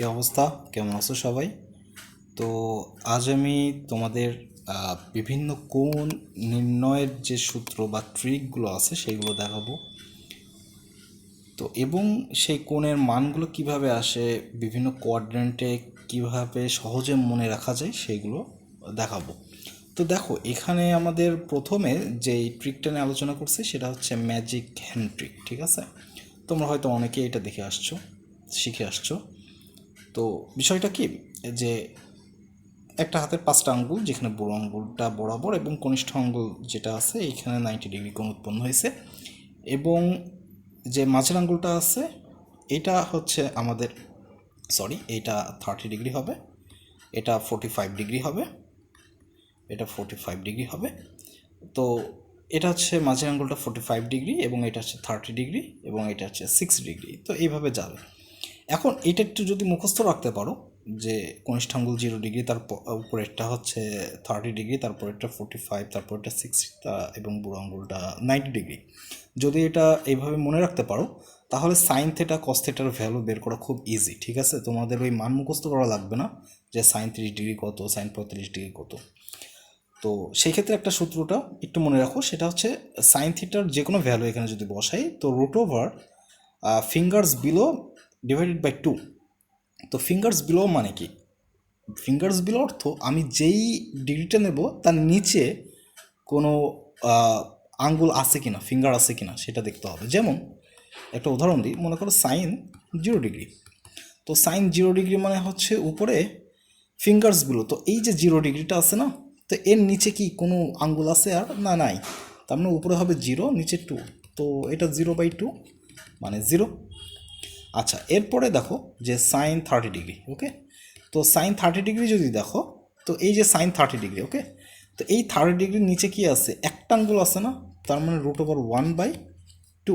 কী অবস্থা? কেমন আছো সবাই? তো আজ আমি তোমাদের বিভিন্ন কোণ নির্ণয়ের যে সূত্র বা ট্রিকগুলো আছে সেগুলো দেখাবো। তো এবং সেই কোণের মানগুলো কীভাবে আসে, বিভিন্ন কোয়াড্রেন্টে কীভাবে সহজে মনে রাখা যায় সেইগুলো দেখাবো। তো দেখো, এখানে আমাদের প্রথমে যে ট্রিকটা নিয়ে আলোচনা করছি সেটা হচ্ছে ম্যাজিক হ্যান্ড ট্রিক ঠিক আছে? তোমরা হয়তো অনেকে এটা দেখে আসছো, শিখে আসছো। তো বিষয়টা কি? যে একটা হাতের পাঁচটা আঙ্গুল, যেখানে বড় আঙ্গুলটা বরাবর এবং কনিষ্ঠ আঙ্গুল যেটা আছে এইখানে নাইনটি ডিগ্রি কোণ উৎপন্ন হয়েছে এবং যে মাঝের আঙ্গুলটা আছে, এটা হচ্ছে আমাদের সরি এটা থার্টি ডিগ্রি হবে, এটা ফোর্টি ফাইভ ডিগ্রি হবে, এটা ফোর্টি ফাইভ ডিগ্রি হবে, তো এটা হচ্ছে মাঝের আঙ্গুলটা ফোর্টি ফাইভ ডিগ্রি এবং এটা হচ্ছে থার্টি ডিগ্রি এবং এটা হচ্ছে সিক্স ডিগ্রি তো এইভাবে যাবে। এখন এটা একটু যদি মুখস্থ রাখতে পারো, যে কনিষ্ঠ আঙ্গুল জিরো ডিগ্রি তার উপরেরটা হচ্ছে থার্টি ডিগ্রি তারপর তারপরেরটা ফোর্টি ফাইভ তারপরেরটা সিক্সটি এবং বুড়ো আঙ্গুলটা নাইনটি ডিগ্রি যদি এটা এইভাবে মনে রাখতে পারো, তাহলে সাইন থেটা কস থেটার ভ্যালু বের করা খুব ইজি ঠিক আছে? তোমাদের ওই মান মুখস্থ করা লাগবে না, যে সাইন তিরিশ ডিগ্রি কত সাইন পঁয়ত্রিশ ডিগ্রি কত। তো সেই ক্ষেত্রে একটা সূত্রটা একটু মনে রাখো, সেটা হচ্ছে সাইন থিটার যে কোনো ভ্যালু এখানে যদি বসাই, তো root over fingers below divided by two তো ফিঙ্গার্স বিলো মানে কি? ফিঙ্গার্স বিলো অর্থ আমি যেই ডিগ্রিটা নেব তার নিচে কোনো আঙ্গুল আছে কিনা ফিঙ্গার আছে কিনা সেটা দেখতে হবে। যেমন একটা উদাহরণ দিই, মনে করো সাইন জিরো ডিগ্রি তো সাইন জিরো ডিগ্রি মানে হচ্ছে উপরে ফিঙ্গার্সগুলো তো এই যে জিরো ডিগ্রিটা আছে না, তো এর নিচে কি কোনো আঙ্গুল আছে আর? না, নাই। তার মানে উপরে হবে জিরো নিচে টু তো এটা জিরো বাই টু মানে জিরো আচ্ছা এরপরে দেখো যে সাইন থার্টি ডিগ্রি ওকে তো সাইন থার্টি ডিগ্রি যদি দেখো, তো এই যে সাইন থার্টি ডিগ্রি ওকে তো এই থার্টি ডিগ্রির নিচে কি আছে? একটা আঙ্গুল আছে না? তার মানে root over one by two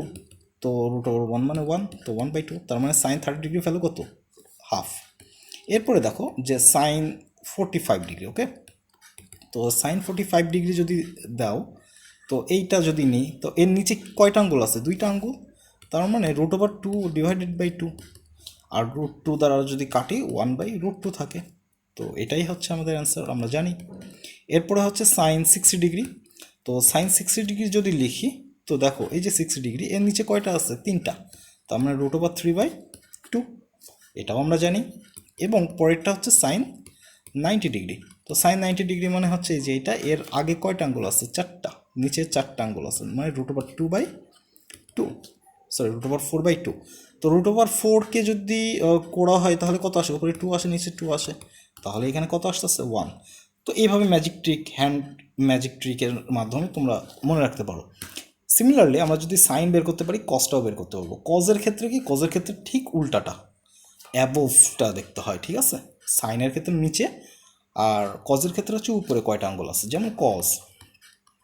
তো রুট ওভার ওয়ান মানে ওয়ান তো ওয়ান বাই টু তার মানে সাইন থার্টি ডিগ্রি ভ্যালু কত? হাফ এরপরে দেখো যে sine forty five degree okay তো সাইন ফোর্টি ফাইভ ডিগ্রি যদি দাও, তো এইটা যদি নিই, তো এর নিচে কয়টা আঙ্গুল আছে? দুইটা আঙ্গুল? তার মানে root over two divided by two R root two দ্বারা যদি কাটি ওয়ান বাই রুট টু থাকে। তো এটাই হচ্ছে আমাদের অ্যান্সার আমরা জানি। এরপরে হচ্ছে সাইন সিক্সটি ডিগ্রি তো সাইন সিক্সটি ডিগ্রি যদি লিখি, তো দেখো এই যে সিক্সটি ডিগ্রি এর নিচে কয়টা আছে? তিনটা। তার মানে root over three by two এটাও আমরা জানি। এবং পরেরটা হচ্ছে সাইন নাইনটি ডিগ্রি তো সাইন নাইনটি ডিগ্রি মানে হচ্ছে যে এটা, এর আগে কয়টা আঙ্গুল আছে? চারটা। নিচে চারটা আঙ্গুল আছে। মানে root over two by two sorry root over four by two তো রুট ওভার ফোরকে যদি করা হয়, তাহলে কত আসে? উপরে টু আসে, নিচে টু আসে। তাহলে এখানে কত আসতেছে? ওয়ান তো এইভাবে ম্যাজিক ট্রিক হ্যান্ড ম্যাজিক ট্রিকের মাধ্যমে তোমরা মনে রাখতে পারো। সিমিলারলি আমরা যদি সাইন বের করতে পারি কজটাও বের করতে পারব। কজের ক্ষেত্রে কি? কজের ক্ষেত্রে ঠিক উল্টাটা। অ্যাবোভটা দেখতে হয়, ঠিক আছে? সাইনের ক্ষেত্রে নিচে, আর কজের ক্ষেত্রে হচ্ছে উপরে কয়টা আঙ্গুল আছে? যেমন কজ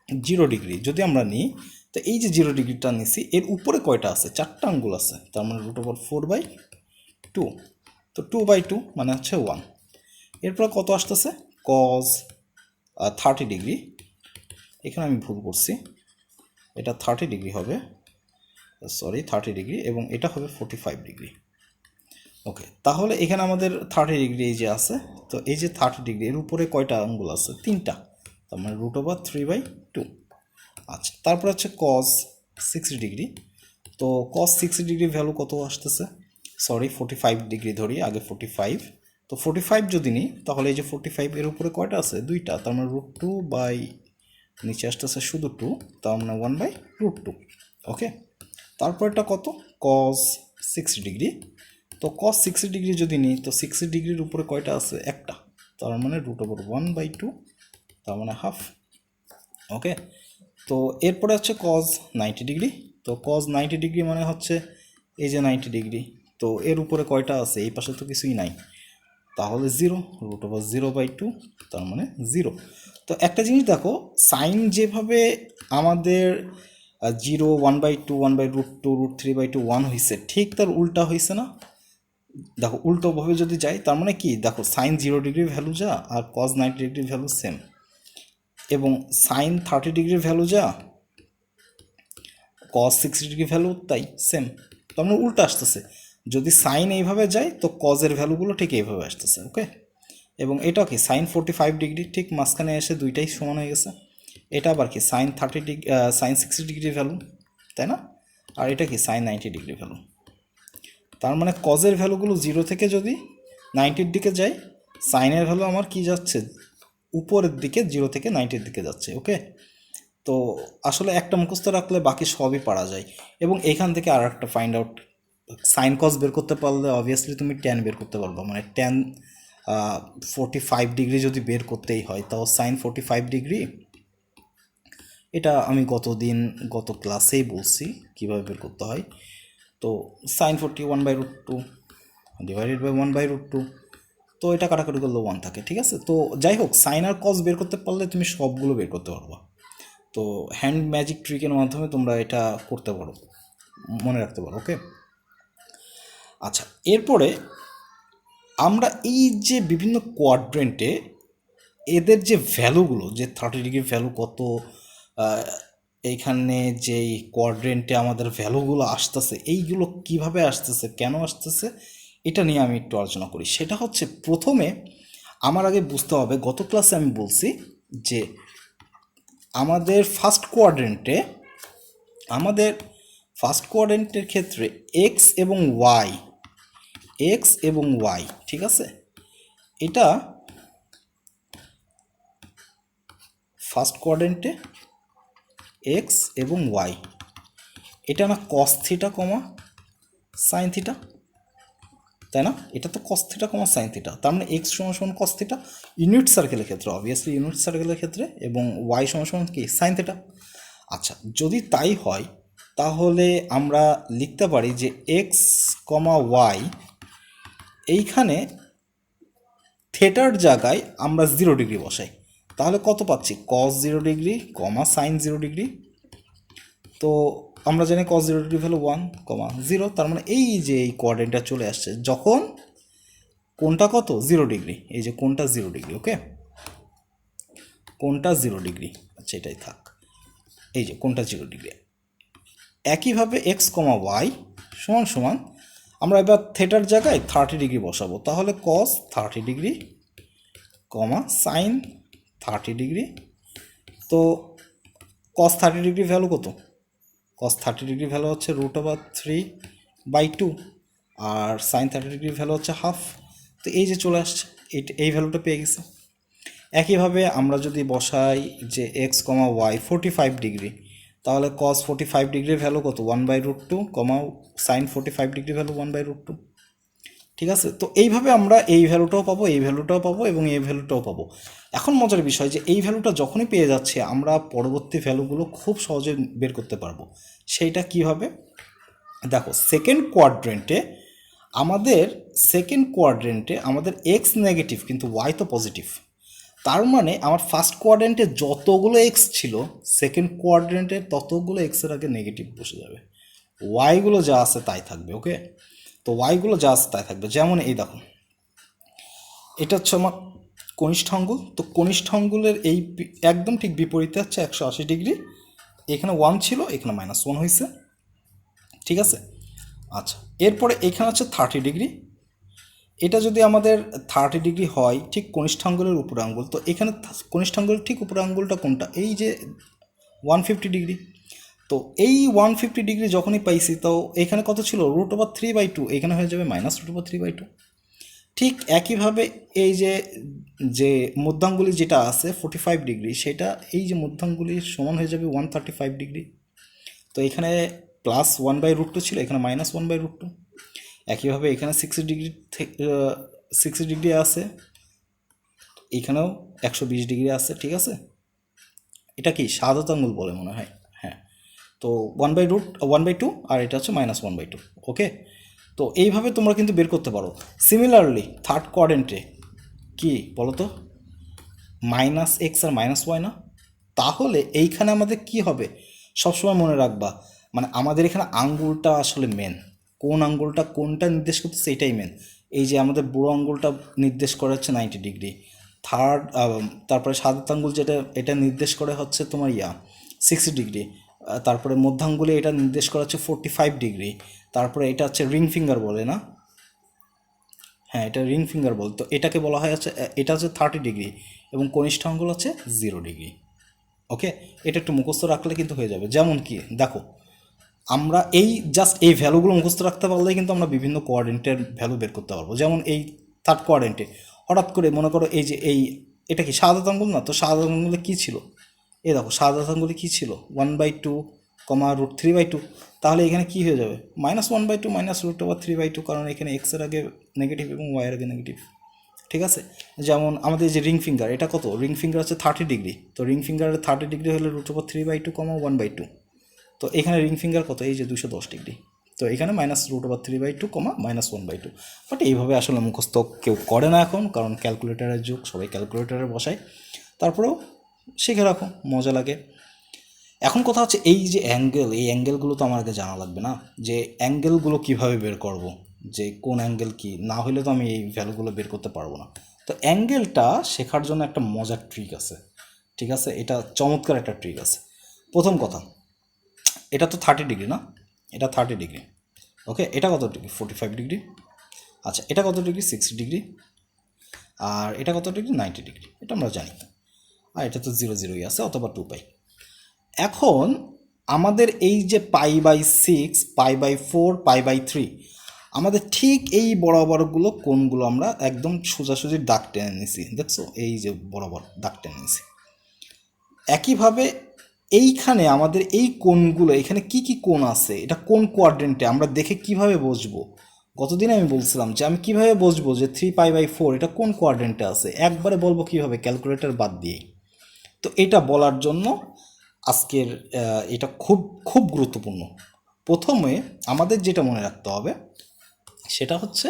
জিরো ডিগ্রি যদি আমরা নিই তো এই যে জিরো ডিগ্রিটা নিছি, এর উপরে কয়টা আছে? চারটা আঙ্গুল আছে, তার মানে root over four by two তো টু বাই টু মানে হচ্ছে ওয়ান এরপর কত আসতেছে? কজ থার্টি ডিগ্রি এখানে আমি ভুল করছি। এটা থার্টি ডিগ্রি হবে সরি থার্টি ডিগ্রি এবং এটা হবে ফোর্টি ফাইভ ডিগ্রি ওকে তাহলে এখানে আমাদের থার্টি ডিগ্রি এই যে আছে, তো এই যে থার্টি ডিগ্রি এর উপরে কয়টা আঙ্গুল আছে? তিনটা, তার মানে root over three by two আচ্ছা তারপর হচ্ছে কস সিক্সটি ডিগ্রি তো কস সিক্সটি ডিগ্রি ভ্যালু কত আসতেছে? সরি ফোর্টি ফাইভ ডিগ্রি ধরি, আগে ফোর্টি ফাইভ তো ফোর্টি ফাইভ যদি নিই, তাহলে এই যে ফোর্টি ফাইভ এর উপরে কয়টা আছে? দুইটা, তার মানে রুট টু বাই নিচে আসতেছে শুধু টু তার মানে one by root two okay তারপরটা কত? কস সিক্সটি ডিগ্রি তো কস সিক্সটি ডিগ্রি যদি নিই, তো সিক্সটি ডিগ্রির উপরে কয়টা আছে? একটা, তার মানে root over one by two তার মানে হাফ ওকে তো এরপরে হচ্ছে কজ নাইনটি ডিগ্রি তো কজ নাইনটি ডিগ্রি মানে হচ্ছে এই যে নাইনটি ডিগ্রি তো এর উপরে কয়টা আছে? এই পাশে তো কিছুই নাই। তাহলে zero root over zero by two তার মানে জিরো তো একটা জিনিস দেখো সাইন যেভাবে আমাদের zero one by two one by root two root three by two one হয়েছে ঠিক তার উল্টা হয়েছে না? দেখো উল্টোভাবে যদি যাই তার মানে কি? দেখো সাইন জিরো ডিগ্রি ভ্যালু যা, আর cos ninety degree value same এবং সাইন থার্টি ডিগ্রির ভ্যালু যা কস সিক্সটি ডিগ্রি ভ্যালু তাই সেম তার মানে উল্টো আসতেছে। যদি সাইন এইভাবে যায়, তো কজের ভ্যালুগুলো ঠিক এইভাবে আসতেছে ওকে এবং এটা কি সাইন ফোর্টি ফাইভ ডিগ্রি ঠিক মাঝখানে এসে দুইটাই সমান হয়ে গেছে। এটা আবার কি sine thirty degree sine sixty degree value তাই না? আর এটা কি সাইন নাইনটি ডিগ্রি ভ্যালু তার মানে কজের ভ্যালুগুলো জিরো থেকে যদি নাইনটির দিকে যায় সাইনের ভ্যালু আমার কি যাচ্ছে উপরের দিকে জিরো থেকে নাইনটির দিকে যাচ্ছে ওকে তো আসলে একটা মুখস্থ রাখলে বাকি সবই পারা যায়। এবং এখান থেকে আর একটা ফাইন্ড আউট সাইন কজ বের করতে পারলে অবভিয়াসলি তুমি ট্যান বের করতে পারবে। মানে ট্যান ফোর্টি ফাইভ ডিগ্রি যদি বের করতেই হয়, তাও সাইন ফোর্টি ফাইভ ডিগ্রি এটা আমি গতদিন, গত ক্লাসেই বলছি কীভাবে বের করতে হয়। তো sine forty one by root two divided by one by root two তো এটা কাটাকাটি করলে ওয়ান থাকে, ঠিক আছে? তো যাই হোক সাইন আর কজ বের করতে পারলে তুমি সবগুলো বের করতে পারবা। তো হ্যান্ড ম্যাজিক ট্রিকের মাধ্যমে তোমরা এটা করতে পারো, মনে রাখতে পারো ওকে আচ্ছা এরপরে আমরা এই যে বিভিন্ন কোয়াড্রেন্টে এদের যে ভ্যালুগুলো যে থার্টি ডিগ্রি ভ্যালু কত এইখানে যে কোয়াড্রেন্টে আমাদের ভ্যালুগুলো আসতেছে, এইগুলো কীভাবে আসতেছে, কেন আসতেছে এটা নিয়ে আমি একটু আলোচনা করি। সেটা হচ্ছে প্রথমে আমার আগে বুঝতে হবে, গত ক্লাসে আমি বলছি যে আমাদের ফার্স্ট কোয়াড্রেন্টে আমাদের ফার্স্ট কোয়াড্রেন্টের ক্ষেত্রে এক্স এবং ওয়াই এক্স এবং ওয়াই ঠিক আছে? এটা ফার্স্ট কোয়াড্রেন্টে এক্স এবং ওয়াই এটা না cos theta comma sine theta তাই না? এটা তো cos theta comma sine theta তার মানে এক্স সমান সমান ইউনিট সার্কেলের ক্ষেত্রে অবভিয়াসলি ইউনিট সার্কেলের ক্ষেত্রে, এবং ওয়াই সমান সমান কি? সাইন থিটা আচ্ছা যদি তাই হয়, তাহলে আমরা লিখতে পারি যে এক্স কমা ওয়াই এইখানে থেটার জায়গায় আমরা জিরো ডিগ্রি বসাই। তাহলে কত পাচ্ছি? Cos zero degree comma sine zero degree তো আমরা জানি cos zero degree value one comma zero তার মানে এই যে এই কোয়ার্ডেন্টটা চলে আসছে, যখন কোনটা কত? জিরো ডিগ্রি এই যে কোনটা জিরো ডিগ্রি ওকে কোনটা জিরো ডিগ্রি আচ্ছা এটাই থাক, এই যে কোনটা জিরো ডিগ্রি একইভাবে এক্স কমা ওয়াই সমান সমান, আমরা এবার থেটার জায়গায় থার্টি ডিগ্রি বসাবো, তাহলে cos thirty degree comma sine thirty degree তো কস থার্টি ডিগ্রি ভ্যালু কত? কস থার্টি ডিগ্রি ভ্যালু হচ্ছে root over three by two R sine thirty degree value হচ্ছে হাফ তো এই যে চলে আসছে, এই ভ্যালুটা পেয়ে গেছে। একইভাবে আমরা যদি বসাই যে x comma y forty five degree তাহলে কস ফোর্টি ফাইভ ডিগ্রির ভ্যালু কত? One by root two comma sine forty five degree value one by root two ঠিক আছে? তো এইভাবে আমরা এই ভ্যালুটাও পাবো, এই ভ্যালুটাও পাবো এবং এই ভ্যালুটাও পাবো। এখন মজার বিষয় যে এই ভ্যালুটা যখনই পেয়ে যাচ্ছে, আমরা পরবর্তী ভ্যালুগুলো খুব সহজে বের করতে পারব। সেইটা কীভাবে? দেখো সেকেন্ড কোয়াড্রেন্টে আমাদের সেকেন্ড কোয়াড্রেন্টে আমাদের এক্স নেগেটিভ কিন্তু ওয়াই তো পজিটিভ তার মানে আমার ফার্স্ট কোয়াড্রেন্টে যতগুলো এক্স ছিল সেকেন্ড কোয়াড্রেন্টে ততগুলো এক্সের আগে নেগেটিভ বসে যাবে। ওয়াইগুলো যা আছে তাই থাকবে ওকে তো ওয়াইগুলো যা আছে তাই থাকবে। যেমন এই দেখো। এটা হচ্ছে আমার কনিষ্ঠ আঙ্গুল। তো কনিষ্ঠ আঙ্গুলের এই একদম ঠিক বিপরীতে হচ্ছে একশো আশি ডিগ্রি। এখানে ওয়ান ছিল, এখানে মাইনাস ওয়ান হয়েছে ঠিক আছে? আচ্ছা এরপরে এখানে হচ্ছে থার্টি ডিগ্রি। এটা যদি আমাদের থার্টি ডিগ্রি হয়, ঠিক কনিষ্ঠাঙ্গুলের উপর আঙ্গুল। তো এখানে কনিষ্ঠাঙ্গুলের ঠিক উপর আঙ্গুলটা কোনটা? এই যে ওয়ান ফিফটি ডিগ্রি। তো এই ওয়ান ফিফটি ডিগ্রি যখনই পাইছি, তো এখানে কত ছিল? Root over three by two এখানে হয়ে যাবে minus root over three by two ঠিক একইভাবে এই যে যে মধ্যাঙ্গুলি যেটা আছে ফোর্টি ফাইভ ডিগ্রি সেটা এই যে মধ্যাঙ্গুলির সমান হয়ে যাবে ওয়ান থার্টি ফাইভ ডিগ্রি তো এখানে plus one by root two ছিল, এখানে minus one by root two একইভাবে এখানে সিক্সটি ডিগ্রি সিক্সটি ডিগ্রি আছে। এখানেও একশো বিশ ডিগ্রি আছে, ঠিক আছে? এটা কি সাদত আঙ্গুল বলে মনে হ্যাঁ? তো one by root one by two আর এটা হচ্ছে minus one by two okay তো এইভাবে তোমরা কিন্তু বের করতে পারো। সিমিলারলি থার্ড কোয়ারেন্টে কি বলো তো মাইনাস এক্স আর মাইনাস ওয়াই না? তাহলে এইখানে আমাদের কি হবে? সবসময় মনে রাখবা মানে আমাদের এখানে আঙ্গুলটা আসলে মেন কোন আঙ্গুলটা কোনটা নির্দেশ করতেছে এটাই মেন এই যে আমাদের বুড়ো আঙ্গুলটা নির্দেশ করে হচ্ছে নাইনটি ডিগ্রি থার্ড তারপরে সাদত আঙ্গুল যেটা, এটা নির্দেশ করে হচ্ছে তোমার ইয়া সিক্সটি ডিগ্রি তারপরে মধ্যাঙ্গুলে এটা নির্দেশ করা হচ্ছে ফোরটি ফাইভ ডিগ্রি তারপরে এটা হচ্ছে রিং ফিঙ্গার বলে, না? হ্যাঁ এটা রিং ফিঙ্গার বল। তো এটাকে বলা হয় হচ্ছে এটা হচ্ছে থার্টি ডিগ্রি এবং কনিষ্ঠ আঙ্গুল হচ্ছে জিরো ডিগ্রি ওকে এটা একটু মুখস্থ রাখলে কিন্তু হয়ে যাবে। যেমন কি, দেখো, আমরা এই জাস্ট এই ভ্যালুগুলো মুখস্থ রাখতে পারলেই কিন্তু আমরা বিভিন্ন কোয়ার্ডেন্টের ভ্যালু বের করতে পারব। যেমন এই থার্ড কোয়ার্ডেন্টে হঠাৎ করে মনে করো এই যে এই, এটা কি সাদা আঙ্গুল? না, তো সাদা আঙ্গুলে কী ছিল? এই দেখো সাদা আঙ্গুলে কী ছিল? One by two comma root three by two তাহলে এখানে কী হয়ে যাবে? Minus one by two minus root over three by two কারণ এখানে এক্সের আগে নেগেটিভ এবং ওয়াইয়ের আগে নেগেটিভ ঠিক আছে? যেমন আমাদের যে রিং ফিঙ্গার এটা কত? রিং ফিঙ্গার হচ্ছে থার্টি ডিগ্রি তো রিং ফিঙ্গারের থার্টি ডিগ্রি হলে root over three by two comma one by two তো এখানে রিং ফিঙ্গার কত? এই যে দুশো দশ ডিগ্রি তো এখানে minus root over three by two comma minus one by two but এইভাবে আসলে মুখস্থ কেউ করে না এখন, কারণ ক্যালকুলেটারের যুগ, সবাই ক্যালকুলেটারে বসায়। তারপরেও শিখে রাখো, মজা লাগে। এখন কথা হচ্ছে এই যে অ্যাঙ্গেল এই অ্যাঙ্গেলগুলো তো আগে জানা লাগবে না? যে অ্যাঙ্গেলগুলো কীভাবে বের করব? যে কোন অ্যাঙ্গেল কি? না হলে তো আমি এই ভ্যালুগুলো বের করতে পারব না। তো অ্যাঙ্গেলটা শেখার জন্য একটা মজার ট্রিক আছে। ঠিক আছে? এটা চমৎকার একটা ট্রিক আছে। প্রথম কথা, এটা তো থার্টি ডিগ্রি না? এটা থার্টি ডিগ্রি ওকে এটা কত ডিগ্রি ফোর্টি ফাইভ ডিগ্রি আচ্ছা এটা কত ডিগ্রি সিক্সটি ডিগ্রি আর এটা কত ডিগ্রি নাইনটি ডিগ্রি এটা আমরা জানি। আর এটা তো জিরো জিরোই আছে অথবা টু পাই এখন আমাদের এই যে pi by six pi by four pi by three আমাদের ঠিক এই বরাবরগুলো কোনগুলো আমরা একদম সোজাসুজি দাগ টেনে নিছি। দেখছ? এই যে বরাবর দাগ টেনে নিছি। একইভাবে এইখানে আমাদের এই কোণগুলো, এখানে কি কি কোণ আছে, এটা কোন কোয়াড্রেন্টে আমরা দেখে কীভাবে বুঝব গতদিন আমি বলছিলাম যে আমি কীভাবে বসবো যে থ্রি পাই বাই ফোর এটা কোন কোয়াড্রেন্টে আছে? একবারে বলব কীভাবে ক্যালকুলেটর বাদ দিয়েই তো এটা বলার জন্য আজকের এটা খুব খুব গুরুত্বপূর্ণ। প্রথমে আমাদের যেটা মনে রাখতে হবে, সেটা হচ্ছে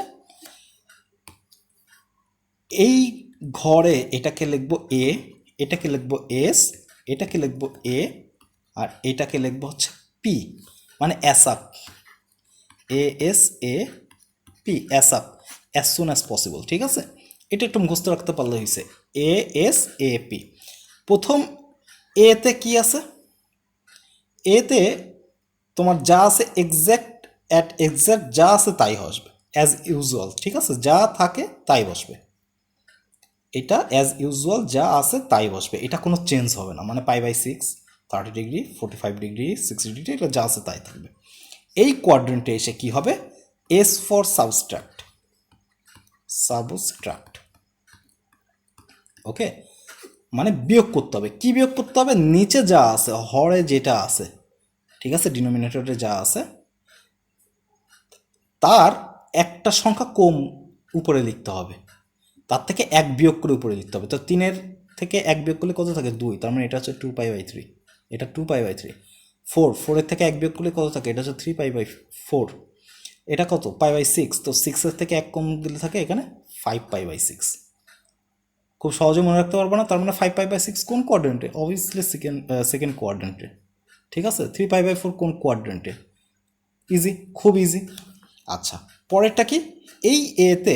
এই ঘরে এটাকে লিখব এ এটাকে লিখব এস এটাকে লিখব এ আর এটাকে লিখব হচ্ছে পি মানে ASAP A S A P ASAP as soon as possible ঠিক আছে? এটা একটু মুখস্থ রাখতে পারলে হয়েছে এ এস এ পি প্রথম এতে কি আছে? এতে তোমার যা আছে এক্স্যাক্ট অ্যাট এক্স্যাক্ট যা আছে তাই বসবে অ্যাজ ইউজুয়াল ঠিক আছে? যা থাকে তাই বসবে। এটা অ্যাজ ইউজুয়াল যা আছে তাই বসবে। এটা কোনো চেঞ্জ হবে না মানে pi by six thirty degree forty five degree sixty degree এটা যা আছে তাই থাকবে। এই কোয়াড্রেন্টে এসে কি হবে? S for subtract subtract okay মানে বিয়োগ করতে হবে। কি বিয়োগ করতে হবে? নিচে যা আছে, হরে যেটা আছে, ঠিক আছে? ডিনোমিনেটরে যা আছে, তার একটা সংখ্যা কম উপরে লিখতে হবে। তার থেকে এক বিয়োগ করে উপরে লিখতে হবে। তো তিনের থেকে এক বিয়োগ করলে কত থাকে? দুই। তার মানে এটা হচ্ছে টু পাই বাই থ্রি এটা two pi by three four ফোরের থেকে এক বিয়োগ করলে কত থাকে? এটা হচ্ছে থ্রি পাই বাই ফোর এটা কত? পাই বাই সিক্স তো সিক্সের থেকে এক কম দিলে থাকে এখানে ফাইভ পাই বাই সিক্স খুব সহজে মনে রাখতে পারব না। তার মানে ফাইভ পাই বাই সিক্স কোন কোয়াড্রেন্টে অবভিয়াসলি সেকেন্ড সেকেন্ড কোয়াড্রেন্টে ঠিক আছে? থ্রি পাই বাই ফোর কোন কোয়াড্রেন্টে ইজি খুব ইজি আচ্ছা পরেরটা কি? এই এতে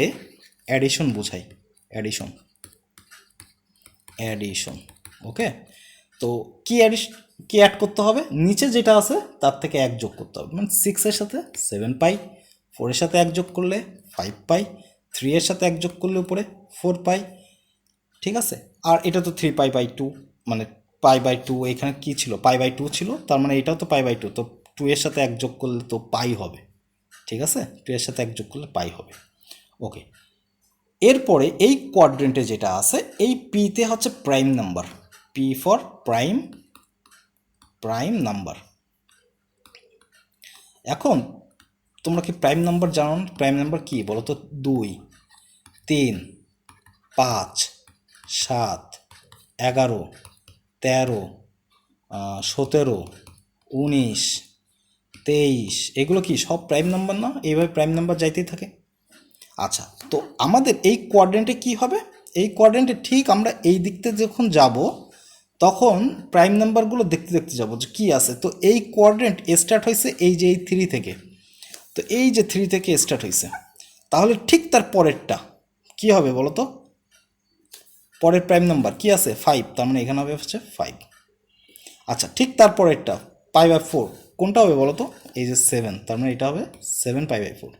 অ্যাডিশন বোঝাই। অ্যাডিশন অ্যাডিশন ওকে তো কি অ্যাডিশ কি অ্যাড করতে হবে? নিচে যেটা আছে, তার থেকে এক যোগ করতে হবে। মানে সিক্সের সাথে সেভেন পাই ফোরের সাথে এক যোগ করলে ফাইভ পাই থ্রি এর সাথে এক যোগ করলে উপরে ফোর পাই ঠিক আছে? আর এটা তো থ্রি পাই বাই টু মানে পাই বাই টু এখানে কি ছিল? পাই বাই টু ছিল, তার মানে এটাও তো পাই বাই টু তো টু এর সাথে এক যোগ করলে তো পাই হবে। ঠিক আছে? টু এর সাথে এক যোগ করলে পাই হবে। ওকে এরপরে এই কোয়াড্রেন্টে যেটা আছে, এই পিতে হচ্ছে prime number P for prime prime number এখন, তোমরা কি প্রাইম নাম্বার জানো? প্রাইম নাম্বার কি বলো তো? দুই, তিন, পাঁচ সাত, এগারো, তেরো সতেরো, উনিশ, তেইশ, এগুলো কি সব প্রাইম নাম্বার না? এইভাবে প্রাইম নাম্বার যাইতেই থাকে। আচ্ছা তো আমাদের এই কোয়াড্রেন্টে কি হবে? এই কোয়াড্রেন্টে ঠিক আমরা এই দিক থেকে যখন যাব, তখন প্রাইম নাম্বারগুলো দেখতে দেখতে যাব যে কী আছে। তো এই কোয়াড্রেন্ট স্টার্ট হয়েছে এই যে এই থ্রি থেকে। তো এই যে থ্রি থেকে স্টার্ট হয়েছে। তাহলে ঠিক তার পরেরটা কি হবে বলো তো পরের প্রাইম নাম্বার কি আছে? ফাইভ তার মানে এখানে হবে হচ্ছে ফাইভ আচ্ছা ঠিক তার পরেরটা পাই বাই ফোর কোনটা হবে বলো তো এই যে সেভেন তার মানে এটা হবে সেভেন পাই বাই ফোর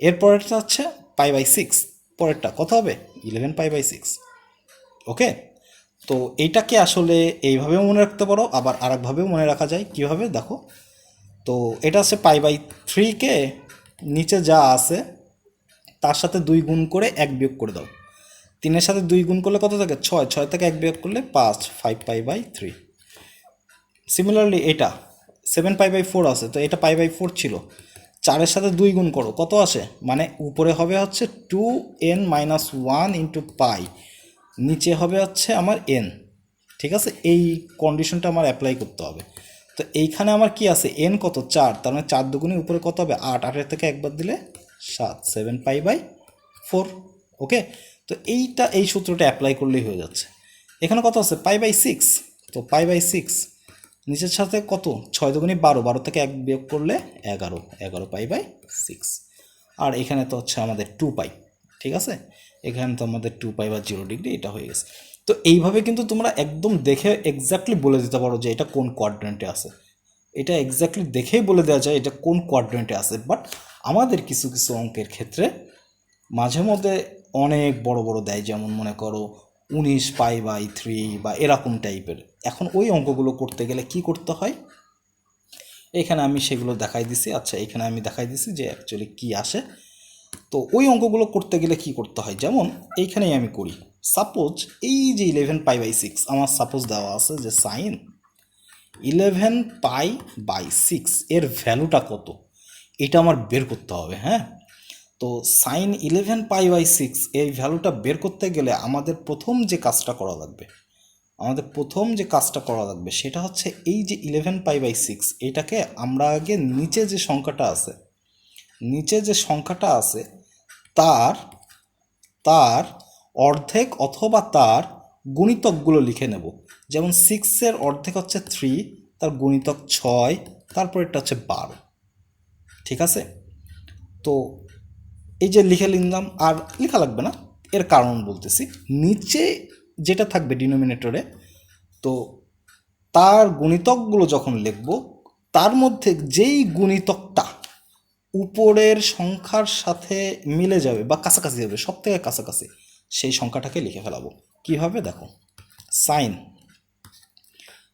এর পরেরটা হচ্ছে পাই বাই সিক্স পরেরটা কত হবে? Eleven pi by six okay তো এইটাকে আসলে এইভাবেও মনে রাখতে পারো, আবার আরেকভাবেও মনে রাখা যায় কীভাবে? দেখো। তো এটা হচ্ছে পাই বাই থ্রিকে নিচে যা আছে, তার সাথে দুই গুণ করে এক বিয়োগ করে দাও। তিনের সাথে দুই গুণ করলে কত থাকে? ছয়। ছয় থেকে এক বিয়োগ করলে পাঁচ। Five pi by three similarly এটা সেভেন পাই বাই ফোর আছে, তো এটা পাই বাই ফোর ছিল। চারের সাথে দুই গুণ করো, কত আসে? মানে উপরে হবে হচ্ছে two n minus one into pi নিচে হবে হচ্ছে আমার এন ঠিক আছে? এই কন্ডিশনটা আমার অ্যাপ্লাই করতে হবে। তো এইখানে আমার কি আছে? এন কত? চার। তার মানে চার দুগুণের উপরে কত হবে? আট। আটের থেকে একবার দিলে সাত। Seven pi by four okay তো এইটা, এই সূত্রটা অ্যাপ্লাই করলেই হয়ে যাচ্ছে। এখানে কত আছে? পাই বাই সিক্স তো পাই বাই সিক্স নিচের সাথে কত? ছয় দুগুণে বারো বারো থেকে এক বিয়োগ করলে এগারো এগারো পাই বাই সিক্স আর এখানে তো হচ্ছে আমাদের টু পাই, ঠিক আছে? এখানে তো আমাদের টু পাই বা জিরো ডিগ্রি এটা হয়ে গেছে। তো এইভাবে কিন্তু তোমরা একদম দেখে এক্স্যাক্টলি বলে দিতে পারো যে এটা কোন কোয়াড্রেন্টে আছে। এটা এক্স্যাক্টলি দেখেই বলে দেওয়া যায় এটা কোন কোয়াড্রেন্টে আছে। বাট আমাদের কিছু কিছু অঙ্কের ক্ষেত্রে মাঝে মধ্যে অনেক বড় বড় দেয়, যেমন মনে করো উনিশ পাই বাই থ্রি বা এরকম টাইপের। এখন ওই অঙ্কগুলো করতে গেলে কি করতে হয়? এখানে আমি সেগুলো দেখাই দিছি। আচ্ছা এখানে আমি দেখাই দিছি যে অ্যাকচুয়ালি কি আসে। তো ওই অঙ্কগুলো করতে গেলে কি করতে হয়? যেমন এইখানেই আমি করি। সাপোজ এই যে ইলেভেন পাই বাই সিক্স আমার সাপোজ দেওয়া আছে যে sine eleven pi by six এর ভ্যালুটা কত? এটা আমার বের করতে হবে হ্যাঁ? তো sine eleven pi by six এই ভ্যালুটা বের করতে গেলে আমাদের প্রথম যে কাজটা করা লাগবে, আমাদের প্রথম যে কাজটা করা লাগবে সেটা হচ্ছে এই যে ইলেভেন পাই বাই সিক্স এটাকে আমরা আগে নিচে যে সংখ্যাটা আছে, নিচে যে সংখ্যাটা আছে তার তার অর্ধেক অথবা তার গুণিতকগুলো লিখে নেব। যেমন সিক্সের অর্ধেক হচ্ছে থ্রি তার গুণিতক ছয় তারপর এটা হচ্ছে বারো। ঠিক আছে? তো এই যে লিখে নিলাম আর লেখা লাগবে না, এর কারণ বলতেছি। নিচে যেটা থাকবে ডিনোমিনেটরে তো তার গুণিতকগুলো যখন লিখব, তার মধ্যে যেই গুণিতকটা উপরের সংখ্যার সাথে মিলে যাবে বা কাছাকাছি যাবে সব থেকে কাছাকাছি, সেই সংখ্যাটাকে লিখে ফেলাবো। কীভাবে? দেখো সাইন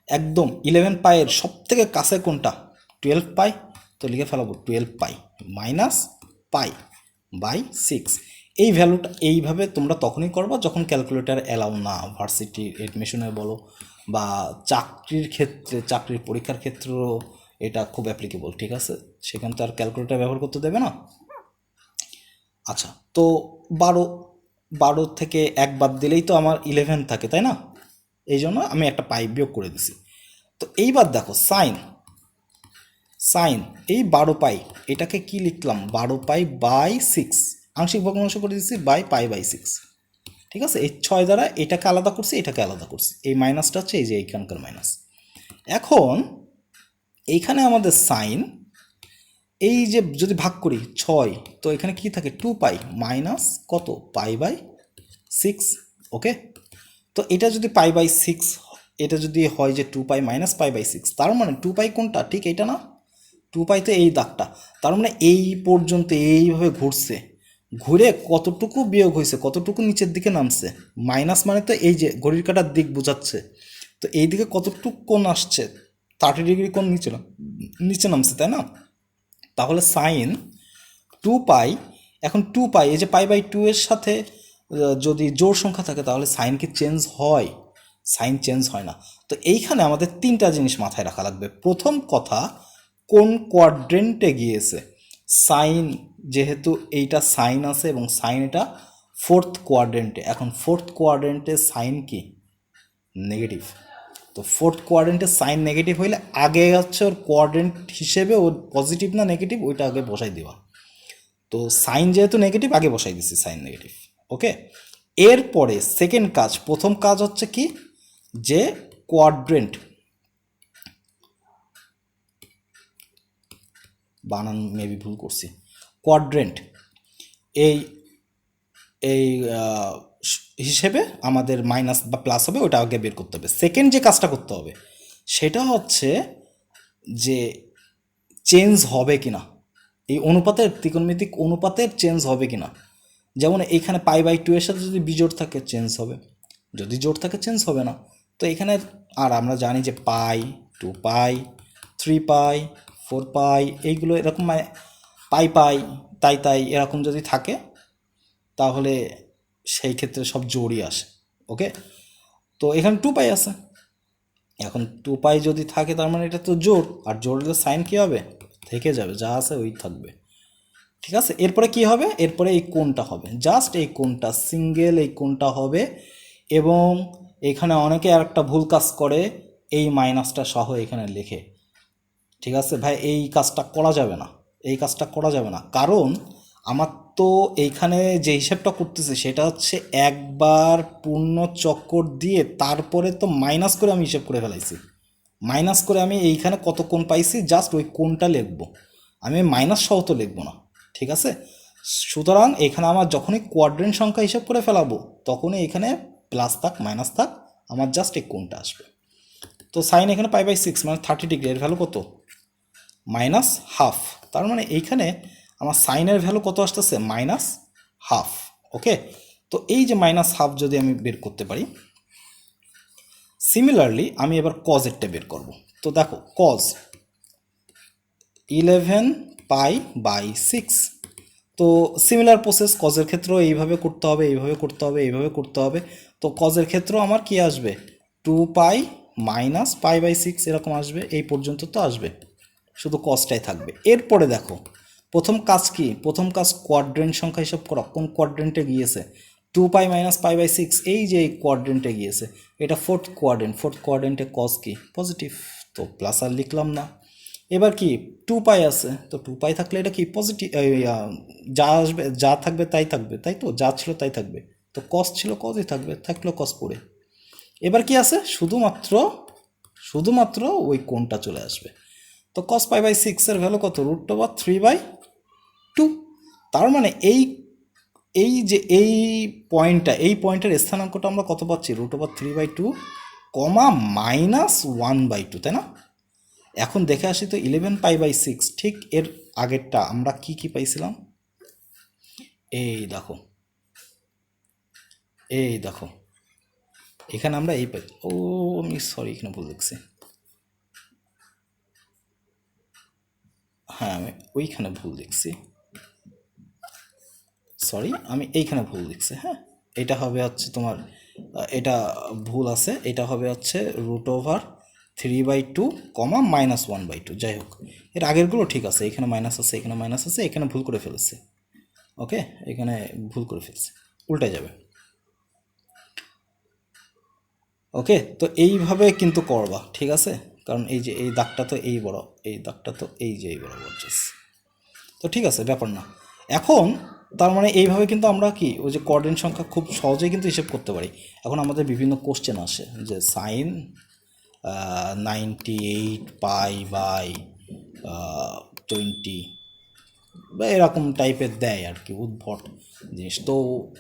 একদম ইলেভেন পায়ের সব থেকে কাছে কোনটা? টুয়েলভ পাই তো লিখে ফেলাবো twelve pi minus pi by six এই ভ্যালুটা এইভাবে তোমরা তখনই করবা যখন ক্যালকুলেটার অ্যালাউ না ভার্সিটির এডমিশনে বলো বা চাকরির ক্ষেত্রে, চাকরির পরীক্ষার ক্ষেত্রেও এটা খুব অ্যাপ্লিকেবল ঠিক আছে? সেখানে তো আর ক্যালকুলেটার ব্যবহার করতে দেবে না? আচ্ছা তো বারো বারো থেকে এক বাদ দিলেই তো আমার ইলেভেন থাকে, তাই না? এই জন্য আমি একটা পাইপ বিয়োগ করে দিছি। তো এইবার দেখো সাইন সাইন, এই বারো পাই, এটাকে কি লিখলাম? বারো পাই বাই সিক্স। আংশিক ভগ্নাংশ করে দিচ্ছি বাই পাই বাই সিক্স। ঠিক আছে? এই ছয় দ্বারা এটাকে আলাদা করছি, এটাকে আলাদা করছি। এই মাইনাসটা হচ্ছে এই যে এইখানকার মাইনাস। এখন এইখানে আমাদের সাইন, এই যে যদি ভাগ করি ছয়, তো এখানে কি থাকে? টু পাই মাইনাস কত? Pi by six, okay? তো এটা যদি পাই বাই সিক্স, এটা যদি হয় যে two pi minus pi by six, তার মানে টু পাই কোনটা? ঠিক এটা না? টু পাই তো এই দাগটা। তার মানে এই পর্যন্ত এইভাবে ঘুরছে। ঘুরে কতটুকু বিয়োগ হয়েছে, কতটুকু নিচের দিকে নামছে? মাইনাস মানে তো এই যে ঘড়ির কাটার দিক বোঝাচ্ছে। তো এই দিকে কতটুকু কোণ আসছে? থার্টি ডিগ্রি কোণ নিচে নিচে নামছে, তাই না? তাহলে সাইন টু পাই এখন টু পাই এই যে পাই বাই টু এর সাথে যদি জোর সংখ্যা থাকে, তাহলে সাইন কি চেঞ্জ হয়? সাইন চেঞ্জ হয় না। তো এইখানে আমাদের তিনটা জিনিস মাথায় রাখা লাগবে। প্রথম কথা কোন কোয়াড্রেন্টে গিয়েছে? সাইন যেহেতু এইটা সাইন আছে এবং সাইন এটা ফোর্থ কোয়াড্রেন্টে এখন ফোর্থ কোয়াড্রেন্টে সাইন কি? নেগেটিভ তো ফোর্থ কোয়াড্রেন্টে সাইন নেগেটিভ হইলে আগে হচ্ছে ওর কোয়াড্রেন্ট হিসেবে ওর পজিটিভ না নেগেটিভ ওইটা আগে বসাই দেওয়া তো সাইন যেহেতু নেগেটিভ আগে বসাই দিচ্ছি সাইন নেগেটিভ ওকে এরপরে সেকেন্ড কাজ, প্রথম কাজ হচ্ছে কি? যে কোয়াড্রেন্ট বানান মেবি ভুল করছি। কোয়াড্রেন্ট এই এই হিসেবে আমাদের মাইনাস বা প্লাস হবে, ওটা আগে বের করতে হবে। সেকেন্ড যে কাজটা করতে হবে, সেটা হচ্ছে যে চেঞ্জ হবে কি না এই অনুপাতের ত্রিকোণমিতিক অনুপাতের চেঞ্জ হবে কি না যেমন এইখানে পাই বাই টু এর সাথে যদি বিজোড় থাকে চেঞ্জ হবে। যদি জোড় থাকে চেঞ্জ হবে না। তো এখানে আর আমরা জানি যে pi two pi three pi four pi এইগুলো এরকম মানে পাই পাই, তাই তাই এরকম যদি থাকে, তাহলে সেই ক্ষেত্রে সব জোড়ই আসে, ওকে? তো এখানে টু পাই আছে। এখন টু পাই যদি থাকে, তার মানে এটা তো জোর আর জোরের সাইন কী হবে? থেকে যাবে, যা আছে ওই থাকবে, ঠিক আছে? এরপরে কি হবে? এরপরে এই কোনটা হবে জাস্ট এই কোনটা সিঙ্গেল এই কোনটা হবে, এবং এখানে অনেকে আর একটা ভুল কাজ করে, এই মাইনাসটা সহ এখানে লেখে ঠিক আছে? ভাই, এই কাজটা করা যাবে না। এই কাজটা করা যাবে না। কারণ আমার তো এইখানে যে হিসাবটা করতেছে, সেটা হচ্ছে একবার পূর্ণ চক্কর দিয়ে তারপরে তো মাইনাস করে আমি হিসাব করে ফেলাইছি। মাইনাস করে আমি এইখানে কত কোণ পাইছি? জাস্ট ওই কোণটা লিখব। আমি মাইনাস সহ তো লিখব না। ঠিক আছে? সুতরাং এখানে আমার যখনই কোয়াড্রেন্ট সংখ্যা হিসাব করে ফেলাবো, তখনই এখানে প্লাস থাক মাইনাস থাক, আমার জাস্ট এই কোণটা আসবে। তো সাইন এখানে পাই বাই সিক্স মানে থার্টি ডিগ্রি এর ভ্যালু কত? মাইনাস হাফ তার মানে এইখানে আমার সাইনের ভ্যালু কত আসতেছে? মাইনাস হাফ ওকে তো এই যে মাইনাস হাফ যদি আমি বের করতে পারি সিমিলারলি আমি এবার কজেরটা বের করব। তো দেখো cos eleven pi by six তো সিমিলার প্রসেস কজের ক্ষেত্রেও এইভাবে করতে হবে, এইভাবে করতে হবে, এইভাবে করতে হবে। তো কজের ক্ষেত্রেও আমার কি আসবে? Two pi minus pi by six এরকম আসবে, এই পর্যন্ত তো আসবে। শুধু কজটাই থাকবে। এরপরে দেখো, প্রথম কাজ কি? প্রথম কাজ কোয়াড্রেন্ট সংখ্যা হিসাব করো। কোন কোয়াড্রেন্টে গিয়েছে? Two pi minus pi by six এই যে এই কোয়াড্রেন্টে গিয়েছে, এটা ফোর্থ কোয়াড্রেন্ট ফোর্থ কোয়াড্রেন্টে কজ কি? পজিটিভ তো প্লাস আর লিখলাম না। এবার কি? টু পাই আছে। তো টু পাই থাকলে এটা কি? পজিটিভ যা আসবে, যা থাকবে তাই থাকবে। তাই তো? যা ছিল তাই থাকবে। তো কস ছিল কজই থাকবে। থাকল কস পড়ে। এবার কি আছে? শুধুমাত্র শুধুমাত্র ওই কোনটা চলে আসবে। তো কস পাই বাই সিক্সের ভ্যালু কত? Root over three by two তার মানে এই এই যে এই পয়েন্টটা, এই পয়েন্টের স্থানাঙ্কটা আমরা কত পাচ্ছি? Root over three by two comma minus one by two তাই না? এখন দেখে আসি তো ইলেভেন পাই বাই সিক্স ঠিক এর আগেরটা আমরা কি কি পাইছিলাম? এই দেখো এই দেখো। এখানে আমরা এই পাই ও, আমি সরি এখানে ভুল দেখছি। হ্যাঁ আমি ওইখানে ভুল দেখছি। সরি আমি এইখানে ভুল দেখছি হ্যাঁ? এটা হবে হচ্ছে তোমার এটা ভুল আছে, এটা হবে হচ্ছে root over three by two comma minus one by two যাই হোক। এর আগেরগুলো ঠিক আছে, এখানে মাইনাস আছে, এখানে মাইনাস আছে, এখানে ভুল করে ফেলেছে। ওকে এখানে ভুল করে ফেলছে। উল্টে যাবে। ওকে তো এইভাবে কিন্তু করবা, ঠিক আছে? কারণ এই যে, এই দাগটা তো এই বড়, এই দাগটা তো এই যে, এই বরাবর যাচ্ছে তো ঠিক আছে, ব্যাপার না। এখন তার মানে এইভাবে কিন্তু আমরা কি, ওই যে কোঅর্ডিনেট সংখ্যা খুব সহজেই কিন্তু হিসেব করতে পারি। এখন আমাদের বিভিন্ন কোশ্চেন আসে, যে sine ninety eight pi by twenty বা এরকম টাইপের দেয় আর কি উদ্ভট জিনিস। তো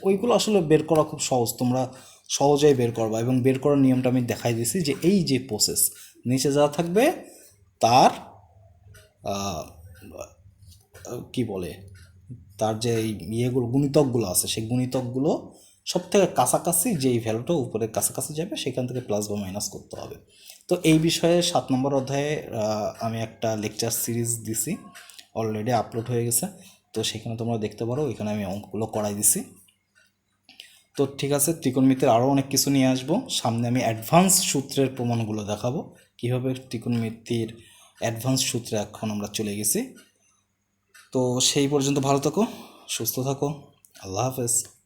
ওইগুলো আসলে বের করা খুব সহজ। তোমরা সহজেই বের করবা এবং বের করার নিয়মটা আমি দেখাই দিয়েছি যে এই যে প্রসেস নিচে যা থাকবে তার কি বলে, তার যে ইয়েগুলো, গুণিতকগুলো আছে, সেই গুণিতকগুলো সব থেকে কাছাকাছি যেই ভ্যালুটা উপরে কাছাকাছি যাবে, সেখান থেকে প্লাস বা মাইনাস করতে হবে। তো এই বিষয়ে সাত নম্বর অধ্যায়ে আমি একটা লেকচার সিরিজ দিছি। অলরেডি আপলোড হয়ে গেছে। তো সেখানে তোমরা দেখতে পারো, এখানে আমি অঙ্কগুলো করাই দিছি। তো ঠিক আছে, ত্রিকোণমিতির আরও অনেক কিছু নিয়ে আসব। সামনে আমি অ্যাডভান্স সূত্রের প্রমাণগুলো দেখাবো। কীভাবে ত্রিকোণমিতির অ্যাডভান্স সূত্রে এখন আমরা চলে গেছি। তো সেই পর্যন্ত ভালো থাকো, সুস্থ থাকো। আল্লাহ হাফেজ।